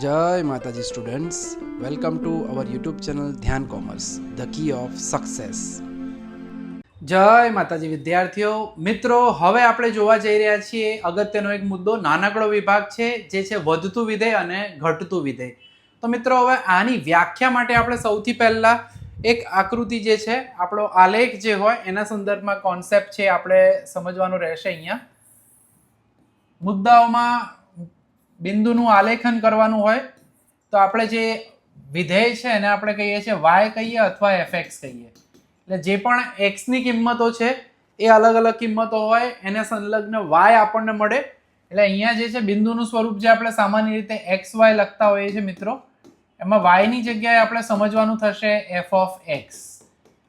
જય માતાજી students. Welcome to our YouTube channel Dhyan commerce, the key of success. જય માતાજી વિદ્યાર્થીઓ. મિત્રો, હવે આપણે જોવા જઈ રહ્યા છીએ અગત્યનો એક મુદ્દો, નાનકડો વિભાગ છે, જે છે વધતું વિધેય અને ઘટતું વિધેય. તો મિત્રો, હવે આની વ્યાખ્યા માટે આપણે સૌથી પહેલાં એક આકૃતિ જે છે, આપણો આલેખ જે હોય, એના સંદર્ભમાં કોન્સેપ્ટ છે આપણે સમજવાનું રહેશે અહીંયા. મુદ્દાઓમાં બિંદુનું આલેખન કરવાનું હોય, તો આપણે જે વિધેય છે એને આપણે કહીએ છીએ વાય કહીએ અથવા એફએક્સ કહીએ. એટલે જે પણ એક્સની કિંમતો છે, એ અલગ અલગ કિંમતો હોય, એને સંલગ્ન વાય આપણને મળે. એટલે અહીંયા જે છે, બિંદુનું સ્વરૂપ જે આપણે સામાન્ય રીતે એક્સ વાય લખતા હોઈએ છીએ મિત્રો, એમાં વાયની જગ્યાએ આપણે સમજવાનું થશે એફ ઓફ એક્સ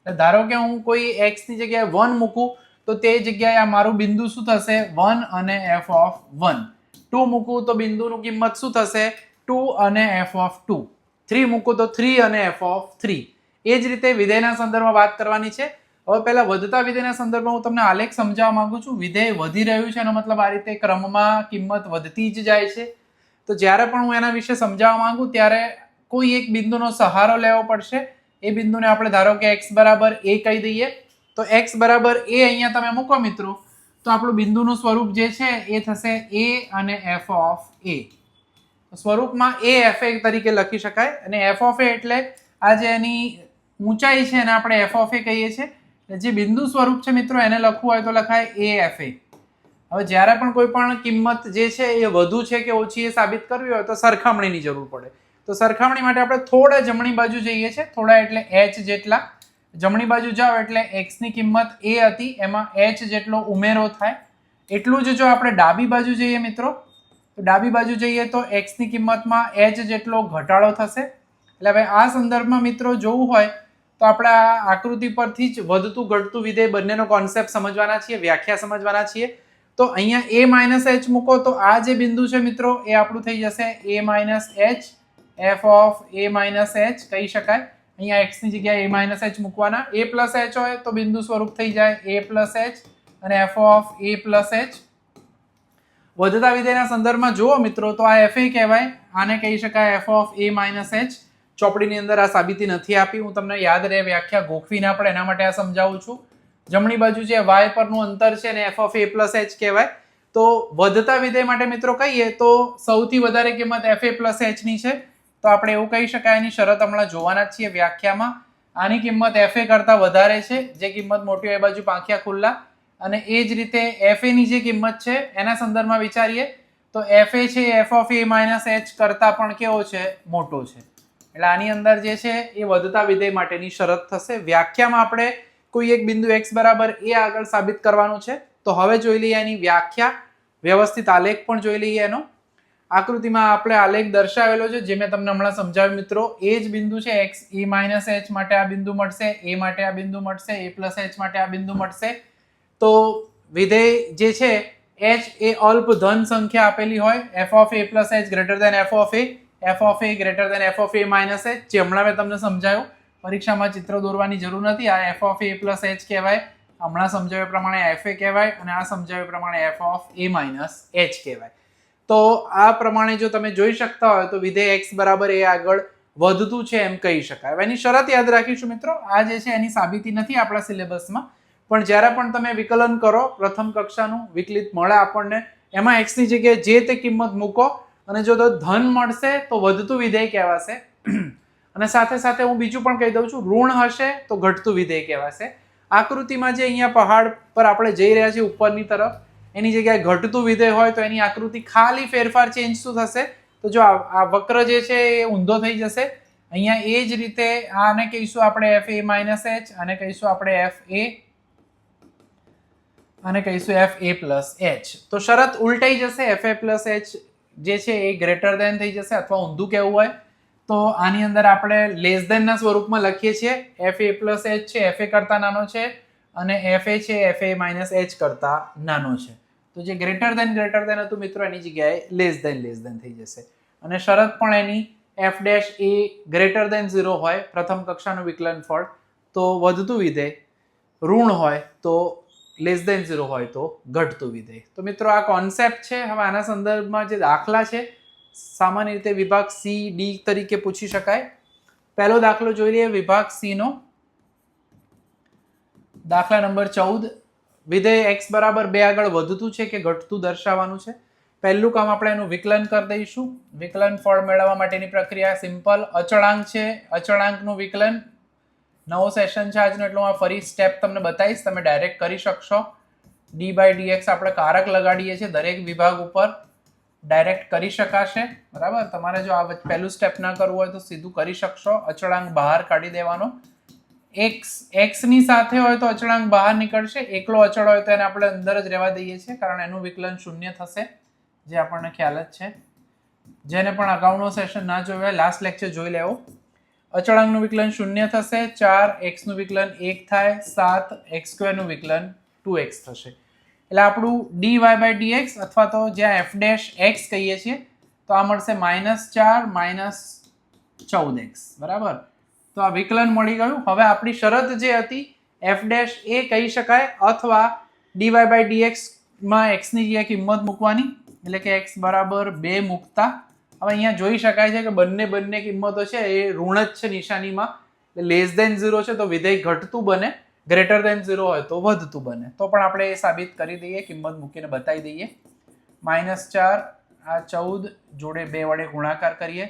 એટલે ધારો કે હું કોઈ એક્સની જગ્યાએ વન મૂકું, તો તે જગ્યાએ આ મારું બિંદુ શું થશે? વન અને એફ ઓફ વન ટુ મૂકું તો બિંદુનું કિંમત શું થશે? ટુ અને એફ ઓફ ટુ. થ્રી મૂકું તો થ્રી અને એફ ઓફ થ્રી. એ જ રીતે વિધેયના સંદર્ભમાં વાત કરવાની છે. હવે પહેલાં વધતા વિધેયના સંદર્ભમાં હું તમને આલેખ સમજાવવા માંગુ છું. વિધેય વધી રહ્યું છે, એનો મતલબ આ રીતે ક્રમમાં કિંમત વધતી જ જાય છે. તો જ્યારે પણ હું એના વિશે સમજાવવા માંગુ, ત્યારે કોઈ એક બિંદુનો સહારો લેવો પડશે. એ બિંદુને આપણે ધારો કે એક્સ બરાબર એ કહી દઈએ. તો એક્સ બરાબર એ અહીંયા તમે મૂકો મિત્રો. તો આપણું બિંદુનું સ્વરૂપ જે છે એ થશે એ અને એફ ઓફ એ સ્વરૂપમાં એ એફ એ તરીકે લખી શકાય. અને એફ ઓફ એ એટલે આ જે એની ઊંચાઈ છે એને આપણે એફ ઓફ એ કહીએ છીએ. જે બિંદુ સ્વરૂપ છે મિત્રો, એને લખવું હોય તો લખાય એ એફ એ હવે જ્યારે પણ કોઈ પણ કિંમત જે છે એ વધુ છે કે ઓછી એ સાબિત કરવી હોય તો સરખામણીની જરૂર પડે. તો સરખામણી માટે આપણે થોડા જમણી બાજુ જઈએ છીએ. થોડા એટલે એચ જેટલા જમણી બાજુ જાઓ એટલે એક્સની કિંમત એ હતી, એમાં એચ જેટલો ઉમેરો થાય. એટલું જ જો આપણે ડાબી બાજુ જઈએ મિત્રો, તો ડાબી બાજુ જઈએ તો એક્સની કિંમતમાં એચ જેટલો ઘટાડો થશે. એટલે હવે આ સંદર્ભમાં મિત્રો જોવું હોય, તો આપણે આ આકૃતિ પરથી જ વધતું ઘટતું વિધેય બંનેનો કોન્સેપ્ટ સમજવાના છીએ, વ્યાખ્યા સમજવાના છીએ. તો અહીંયા એ માઇનસ એચ મૂકો, તો આ જે બિંદુ છે મિત્રો, એ આપણું થઈ જશે A minus H F of A minus H કહી શકાય. અહીંયા એક્સની જગ્યાએ એ માઇનસ એચ મૂકવાના. એ પ્લસ એચ હોય તો બિંદુ સ્વરૂપ થઈ જાય એ પ્લસ એચ અને F of A plus H વધતા વિધેયના સંદર્ભમાં જુઓ મિત્રો, તો આ એફ એ કહેવાય. આને કહી શકાય F of A minus H ચોપડીની અંદર આ સાબિતી નથી આપી. હું તમને યાદ રહે, વ્યાખ્યા ગોખવીને પડે, એના માટે આ સમજાવું છું. જમણી બાજુ જે વાય પરનું અંતર છે ને F of A plus H કહેવાય. તો વધતા વિધેય માટે મિત્રો કહીએ તો સૌથી વધારે કિંમત એફ એ પ્લસ એચની છે. તો આપણે એવું કહી શકાય એની શરત હમણાં જોવાના છીએ વ્યાખ્યામાં. આની કિંમત એફ એ કરતાં વધારે છે. જે કિંમત મોટી હોય એ બાજુ પાંખિયા ખુલ્લા. અને એ જ રીતે એફ એની જે કિંમત છે, એના સંદર્ભમાં વિચારીએ, તો એફ એ છે F of A minus H કરતાં પણ કેવો છે? મોટો છે. એટલે આની અંદર જે છે એ વધતા વિધેય માટેની શરત થશે. વ્યાખ્યામાં આપણે કોઈ એક બિંદુ એક્સ બરાબર એ આગળ સાબિત કરવાનું છે. તો હવે જોઈ લઈએ એની વ્યાખ્યા. વ્યવસ્થિત આલેખ પણ જોઈ લઈએ એનો. આકૃતિમાં આપણે આલેખ દર્શાવેલો છે, જે મેં તમને હમણાં સમજાવ્યું મિત્રો. એ જ બિંદુ છે એક્સ એ માઇનસ એચ માટે આ બિંદુ મળશે, એ માટે આ બિંદુ મળશે, એ પ્લસ એચ માટે આ બિંદુ મળશે. તો વિધેય જે છે એચ એ અલ્પ ધન સંખ્યા આપેલી હોય F of A plus H greater than F of A F of A greater than F of A minus H જે હમણાં મેં તમને સમજાયું. પરીક્ષામાં ચિત્ર દોરવાની જરૂર નથી, આ F of A plus H કહેવાય. હમણાં સમજાવ્યા પ્રમાણે એફ એ કહેવાય અને આ સમજાવ્યા પ્રમાણે F of A minus H કહેવાય. તો આ પ્રમાણે જો તમે જોઈ શકતા હોય તો વિધેય એક્સ બરાબર એ આગળ વધતું છે એમ કહી શકાય. એની શરત યાદ રાખીશું મિત્રો. આ જે છે એની સાબિતી નથી આપણા સિલેબસમાં. પણ જ્યારે પણ તમે વિકલન કરો, પ્રથમ કક્ષાનું વિકલિત મળે આપણને, એમાં એક્સની જગ્યાએ જે તે કિંમત મૂકો અને જો તો ધન મળશે તો વધતું વિધેય કહેવાશે. અને સાથે સાથે હું બીજું પણ કહી દઉં છું, ઋણ હશે તો ઘટતું વિધેય કહેવાશે. આકૃતિમાં જે અહીંયા પહાડ પર આપણે જઈ રહ્યા છીએ ઉપરની તરફ એની જગ્યાએ ઘટતું વિધેય હોય તો એની આકૃતિ ખાલી ફેરફાર ચેન્જ શું થશે? તો જો આ વક્ર જે છે એ ઊંધો થઈ જશે. અહીંયા એ જ રીતે આને કહીશું આપણે એફ એ માઇનસ એચ અને કહીશું આપણે એફ એ અને કહીશું એફ એ પ્લસ એચ તો શરત ઉલટાઈ જશે એફ એ પ્લસ એચ જે છે એ ગ્રેટર દેન થઈ જશે અથવા ઊંધું કહેવું હોય. તો આની અંદર આપણે લેસ દેનના સ્વરૂપમાં લખીએ છીએ. એફ એ પ્લસ એચ છે એફ એ કરતાં નાનો છે અને એફ એ છે એફ એ માઇનસ એચ કરતાં નાનો છે. તો જે ગ્રેટર દેન ગ્રેટર દેન હતું મિત્રો, એની જગ્યાએ લેસ દેન લેસ દેન થઈ જશે. અને શરત પણ એની F dash A greater than zero હોય, પ્રથમ કક્ષાનું વિકલન ફળ, તો વધતું વિધેય. ઋણ હોય, તો લેસ દેન ઝીરો હોય, તો ઘટતું વિધેય. તો મિત્રો, આ કોન્સેપ્ટ છે. હવે આના સંદર્ભમાં જે દાખલા છે, સામાન્ય રીતે વિભાગ સી ડી તરીકે પૂછી શકાય. પહેલો દાખલો જોઈ લઈએ, વિભાગ સી નો. દાખલા નંબર ચૌદ. વિધેય એક્સ બરાબર બે આગળ વધતું છે કે ઘટતું દર્શાવવાનું છે? પહેલું કામ આપણે એનું વિકલન કરી દઈશું. વિકલન ફળ મેળવવા માટેની પ્રક્રિયા સિમ્પલ. અચળાંક છે. અચળાંકનું વિકલન. નવો સેશન છે આજનો, એટલું હું ફરી સ્ટેપ તમને બતાવીશ. તમે ડાયરેક્ટ કરી શકશો. ડી બાય ડીએક્સ આપણે કારક લગાડીએ છીએ દરેક વિભાગ ઉપર. ડાયરેક્ટ કરી શકાશે. બરાબર? તમારે જો આ પહેલું સ્ટેપ ના કરવું હોય તો સીધું કરી શકશો. અચળાંક બહાર કાઢી દેવાનો. એક્સ એક્સની સાથે હોય તો અચળાંક બહાર નીકળશે. એકલો અચળ હોય તો એને આપણે અંદર જ રહેવા દઈએ છીએ, કારણ એનું વિકલન શૂન્ય થશે, જે આપણને ખ્યાલ જ છે. જેને પણ અગાઉનો સેશન ના જોયો હોય લાસ્ટ લેક્ચર જોઈ લેવો. અચળાંકનું વિકલન શૂન્ય થશે, ચાર એક્સનું વિકલન એક થાય, સાત એક્સ સ્ક્વેરનું વિકલન ટુ એક્સ થશે. એટલે આપણું ડી વાય બાય ડીએક્સ અથવા તો જ્યાં એફ ડેશ એક્સ કહીએ છીએ, તો આ મળશે માઇનસ ચાર માઇનસ ચૌદ એક્સ બરાબર? તો આ વિકલન મળી ગયું. હવે આપણી શરત જે હતી એફ ડેશ એ કહી શકાય અથવા ડીવાય બાય ડીએક્સમાં એક્સની જે કિંમત મૂકવાની. એટલે કે એક્સ બરાબર બે મૂકતા. હવે અહીંયા જોઈ શકાય છે કે બંને બંને કિંમતો છે, એ ઋણ જ છે નિશાનીમાં. લેસ દેન ઝીરો છે તો વિધેય ઘટતું બને ગ્રેટર દેન ઝીરો હોય તો વધતું બને. તો પણ આપણે એ સાબિત કરી દઈએ, કિંમત મૂકીને બતાવી દઈએ. માઇનસ ચાર, આ ચૌદ, જોડે બે વડે ગુણાકાર કરીએ.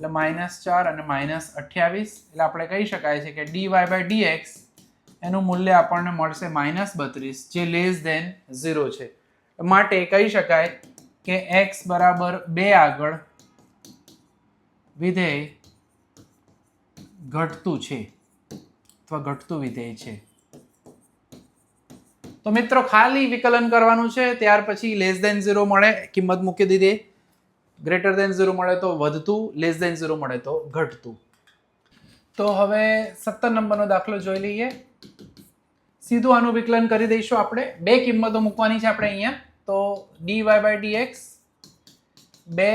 એટલે માઇનસ ચાર અને માઇનસ અઠ્યાવીસ. એટલે આપણે કહી શકાય છે કે ડી વાય બાય ડીએક્સ એનું મૂલ્ય આપણને મળશે માઇનસ બત્રીસ, જે લેસ દેન ઝીરો છે. માટે કહી શકાય કે એક્સ બરાબર બે આગળ વિધેય ઘટતું છે અથવા ઘટતું વિધેય છે. તો મિત્રો ખાલી વિકલન કરવાનું છે, ત્યાર પછી લેસ દેન ઝીરો મળે, કિંમત મૂકી દીધી. ગ્રેટર દેન ઝીરો મળે તો વધતું, લેસ દેન ઝીરો મળે તો ઘટતું. તો હવે સત્તર નંબરનો દાખલો જોઈ લઈએ. સીધું આનું વિકલન કરી દઈશું આપણે. બે કિંમતો મૂકવાની છે આપણે અહીંયા. તો D Y by D X બે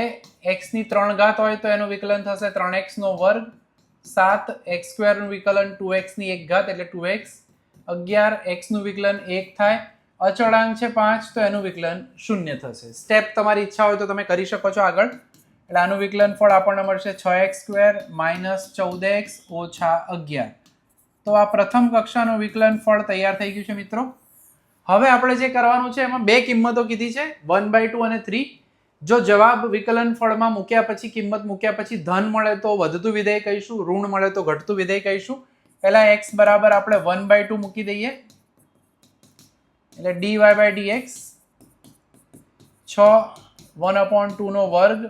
એક્સની ત્રણ ઘાત હોય તો એનું વિકલન થશે ત્રણ એક્સનો વર્ગ. સાત એક્સ સ્ક્વેરનું વિકલન ટુ એક્સની એક ઘાત એટલે ટુ એક્સ અગિયાર એક્સનું વિકલન એક થાય. અચળાંક છે પાંચ, તો એનું વિકલન શૂન્ય થશે. સ્ટેપ તમારી ઈચ્છા હોય તો તમે કરી શકો છો આગળ. એટલે આનું વિકલન ફળ આપણને મળશે છ એક્સ સ્ક્વેર માઇનસ ચૌદ એક્સ ઓછા અગિયાર. તો આ પ્રથમ કક્ષાનું વિકલન ફળ તૈયાર થઈ ગયું છે મિત્રો. હવે આપણે જે કરવાનું છે એમાં બે કિંમતો કીધી છે. વન બાય ટુ અને થ્રી. જો જવાબ વિકલન ફળમાં મૂક્યા પછી કિંમત મૂક્યા પછી ધન મળે તો વધતું વિધેય કહીશું, ઋણ મળે તો ઘટતું વિધેય કહીશું. પહેલા એક્સ બરાબર આપણે વન બાય ટુ મૂકી દઈએ. એટલે d y by d x છ વન અપોન ટુનો વર્ગ,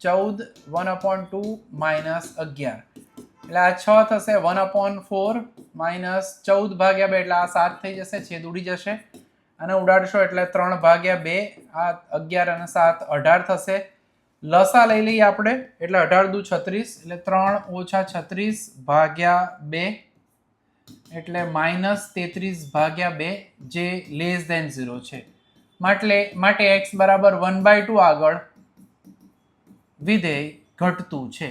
ચૌદ વન અપોન ટુ માઇનસ અગિયાર. એટલે આ છ થશે વન અપોન ફોર માઇનસ ચૌદ ભાગ્યા બે, એટલે આ સાત થઈ જશે, છેદ ઉડી જશે. અને ઉડાડશો એટલે ત્રણ ભાગ્યા બે, આ અગિયાર અને સાત અઢાર થશે. લસા લઈ લઈએ આપણે, એટલે અઢાર દુ છત્રીસ, એટલે ત્રણ ઓછા છત્રીસ ભાગ્યા બે. એટલે માઇનસ તેત્રીસ ભાગ્યા બે જે લેસ દેન ઝીરો છે. માટે માટે એક્સ બરાબર વન બાય ટુ આગળ વિધેય ઘટતું છે.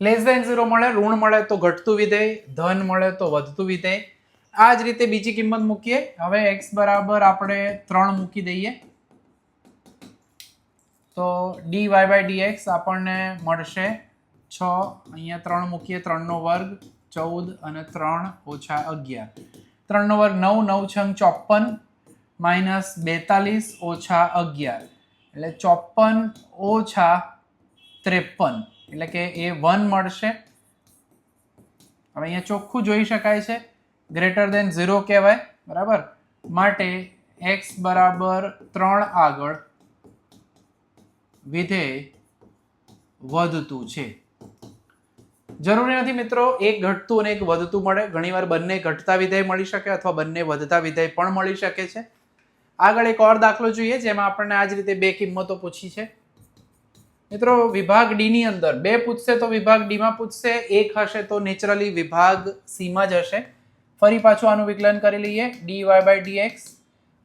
લેસ દેન ઝીરો મળે, ઋણ મળે તો ઘટતું વિધેય, ધન મળે તો વધતું વિધેય. આ જ રીતે બીજી કિંમત મૂકીએ. હવે એક્સ બરાબર આપણે ત્રણ મૂકી દઈએ. તો ડી બાય ડી એક્સ આપણને મળશે છ, અહીંયા ત્રણ મૂકીએ, ત્રણનો વર્ગ, ચૌદ અને ત્રણ ઓછા અગિયાર. ત્રણનો વર્ગ નવ નવ છંગ ચોપન માઇનસ બેતાલીસ ઓછા અગિયાર. એટલે ચોપન ઓછા ત્રેપન. એટલે કે એ વન મળશે. હવે અહીંયા ચોખ્ખું જોઈ શકાય છે. ગ્રેટર દેન ઝીરો કહેવાય, બરાબર? માટે એક્સ બરાબર ત્રણ આગળ વિધેય વધતું છે. જરૂરી નથી મિત્રો, એક ઘટતું અને એક વધતું મળે. ઘણીવાર બંને ઘટતા વિધેય મળી શકે અથવા બંને વધતા વિધેય પણ મળી શકે છે. આગળ એક ઓર દાખલો જોઈએ, જેમાં આપણને આ જ રીતે બે કિંમતો પૂછી છે. મિત્રો, વિભાગ ડી ની અંદર, બે પૂછશે તો વિભાગ ડી માં પૂછશે, એક હશે તો નેચરલી વિભાગ સી માં જ હશે. ફરી પાછું આનું વિકલન કરી લઈએ. D y by d x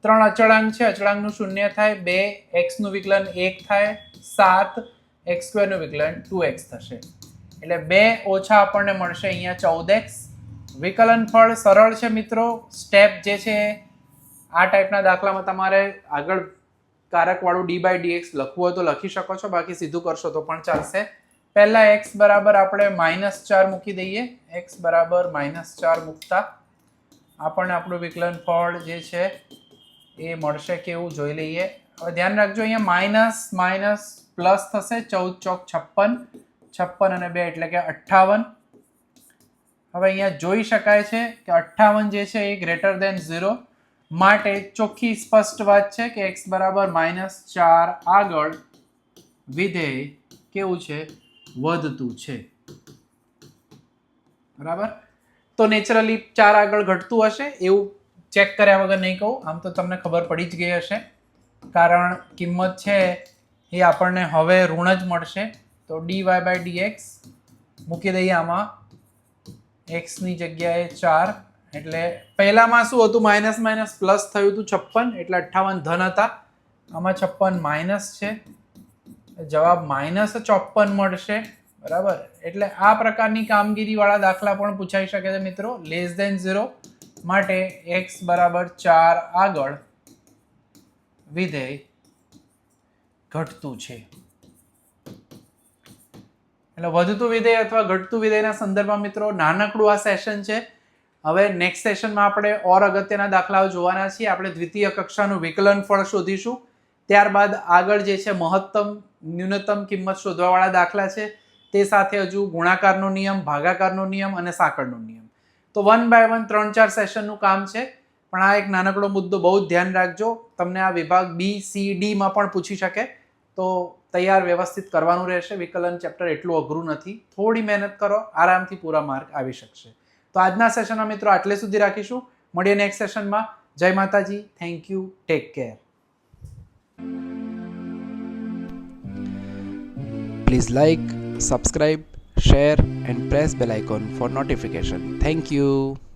ત્રણ અચળાંક છે, અચળાંકનું શૂન્ય થાય, બે એક્સનું વિકલન એક થાય, સાત એક્સ સ્ક્વેરનું વિકલન ટુ એક્સ થશે. એટલે બે ઓછા આપણને મળશે અહીંયા ચૌદ એક્સ. વિકલન ફળ સરળ છે મિત્રો. સ્ટેપ જે છે, આ ટાઈપના દાખલામાં તમારે આગળ કારકવાળું ડી બાય ડીએક્સ લખવું હોય તો લખી શકો છો, બાકી સીધું કરશો તો પણ ચાલશે. પહેલાં એક્સ બરાબર આપણે માઇનસ ચાર મૂકી દઈએ. એક્સ બરાબર માઇનસ ચાર મૂકતા આપણને આપણું વિકલન ફળ જે છે, એ મળશે કેવું જોઈ લઈએ. હવે ધ્યાન રાખજો, અહીંયા માઇનસ માઇનસ પ્લસ થશે, ચૌદ ચોક છપ્પન. છપ્પન અને બે એટલે કે અઠ્ઠાવન. હવે અહીંયા જોઈ શકાય છે કે અઠ્ઠાવન જે છે એ ગ્રેટર દેન ઝીરો માટે ચોખ્ખી સ્પષ્ટ વાત છે કે એક્સ બરાબર માઇનસ ચાર આગળ વિધેય કેવું છે? વધતું છે. બરાબર? તો નેચરલી ચાર આગળ ઘટતું હશે એવું ચેક કર્યા વગર નહીં કહું. આમ તો તમને ખબર પડી જ ગઈ હશે. કારણ કિંમત છે એ આપણને હવે ઋણ જ મળશે. તો d y by d x મૂકી દઈએ આમાં. એક્સની જગ્યાએ ચાર, એટલે પહેલામાં શું હતું? માઇનસ માઇનસ પ્લસ થયું હતું છપ્પન, એટલે અઠ્ઠાવન ધન હતા. આમાં છપ્પન માઇનસ છે. જવાબ માઇનસ ચોપ્પન મળશે. બરાબર? એટલે આ પ્રકારની કામગીરીવાળા દાખલા પણ પૂછાઈ શકે છે મિત્રો. લેસ દેન ઝીરો માટે એક્સ બરાબર ચાર આગળ વિધેય ઘટતું છે. એટલે વધતું વિધેય અથવા ઘટતું વિધેયના સંદર્ભમાં મિત્રો, નાનકડું આ સેશન છે. હવે નેક્સ્ટ સેશનમાં આપણે ઓર અગત્યના દાખલાઓ જોવાના છીએ. આપણે દ્વિતીય કક્ષાનું વિકલન ફળ શોધીશું. ત્યારબાદ આગળ જે છે મહત્તમ, ન્યૂનતમ કિંમત શોધવાવાળા દાખલા છે. તે સાથે હજુ ગુણાકારનો નિયમ, ભાગાકારનો નિયમ અને સાંકળનો નિયમ. તો વન બાય વન ત્રણ ચાર સેશનનું કામ છે. પણ આ એક નાનકડો મુદ્દો બહુ જ ધ્યાન રાખજો. તમને આ વિભાગ બી સી ડીમાં પણ પૂછી શકે. તો તૈયાર વ્યવસ્થિત કરવાનું રહેશે. વિકલન ચેપ્ટર એટલું અઘરું નથી. થોડી મહેનત કરો આરામથી પૂરા માર્ક આવી શકશે. તો આજના સેશનમાં મિત્રો આટલે સુધી રાખીશું. મળીએ નેક્સ્ટ સેશનમાં જય માતાજી. Thank you take care Please like, subscribe, share and press bell icon for notification. Thank you.